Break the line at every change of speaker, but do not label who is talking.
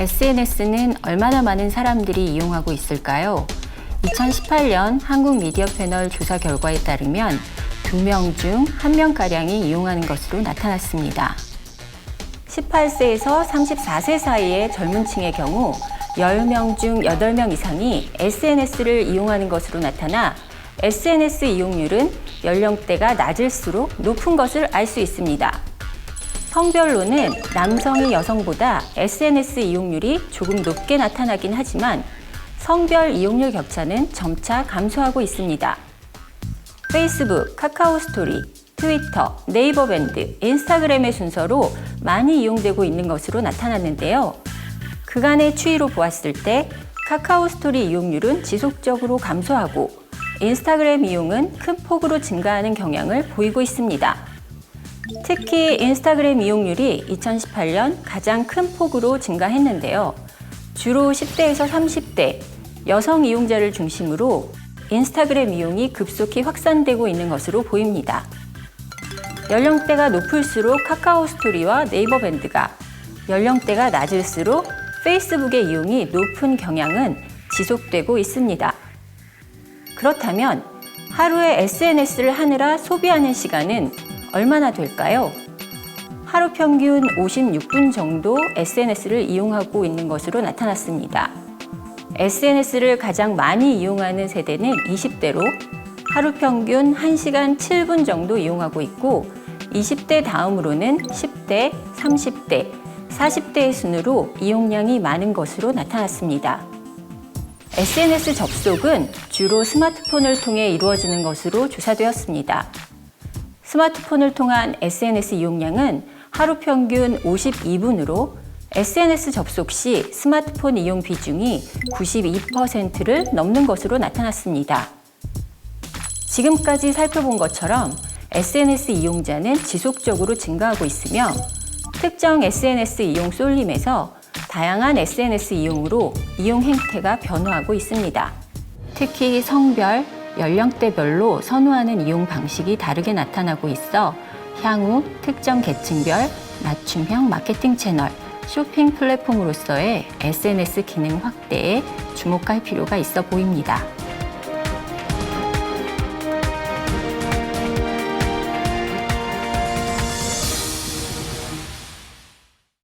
SNS는 얼마나 많은 사람들이 이용하고 있을까요? 2018년 한국 미디어 패널 조사 결과에 따르면 2명 중 1명가량이 이용하는 것으로 나타났습니다. 18세에서 34세 사이의 젊은 층의 경우 10명 중 8명 이상이 SNS를 이용하는 것으로 나타나 SNS 이용률은 연령대가 낮을수록 높은 것을 알 수 있습니다. 성별로는 남성이 여성보다 SNS 이용률이 조금 높게 나타나긴 하지만 성별 이용률 격차는 점차 감소하고 있습니다. 페이스북, 카카오 스토리, 트위터, 네이버 밴드, 인스타그램의 순서로 많이 이용되고 있는 것으로 나타났는데요. 그간의 추이로 보았을 때 카카오 스토리 이용률은 지속적으로 감소하고 인스타그램 이용은 큰 폭으로 증가하는 경향을 보이고 있습니다. 특히 인스타그램 이용률이 2018년 가장 큰 폭으로 증가했는데요. 주로 10대에서 30대 여성 이용자를 중심으로 인스타그램 이용이 급속히 확산되고 있는 것으로 보입니다. 연령대가 높을수록 카카오 스토리와 네이버 밴드가, 연령대가 낮을수록 페이스북의 이용이 높은 경향은 지속되고 있습니다. 그렇다면 하루에 SNS를 하느라 소비하는 시간은 얼마나 될까요? 하루 평균 56분 정도 SNS를 이용하고 있는 것으로 나타났습니다. SNS를 가장 많이 이용하는 세대는 20대로 하루 평균 1시간 7분 정도 이용하고 있고 20대 다음으로는 10대, 30대, 40대의 순으로 이용량이 많은 것으로 나타났습니다. SNS 접속은 주로 스마트폰을 통해 이루어지는 것으로 조사되었습니다. 스마트폰을 통한 SNS 이용량은 하루 평균 52분으로 SNS 접속 시 스마트폰 이용 비중이 92%를 넘는 것으로 나타났습니다. 지금까지 살펴본 것처럼 SNS 이용자는 지속적으로 증가하고 있으며 특정 SNS 이용 쏠림에서 다양한 SNS 이용으로 이용 행태가 변화하고 있습니다. 특히 성별, 연령대별로 선호하는 이용 방식이 다르게 나타나고 있어 향후 특정 계층별 맞춤형 마케팅 채널, 쇼핑 플랫폼으로서의 SNS 기능 확대에 주목할 필요가 있어 보입니다.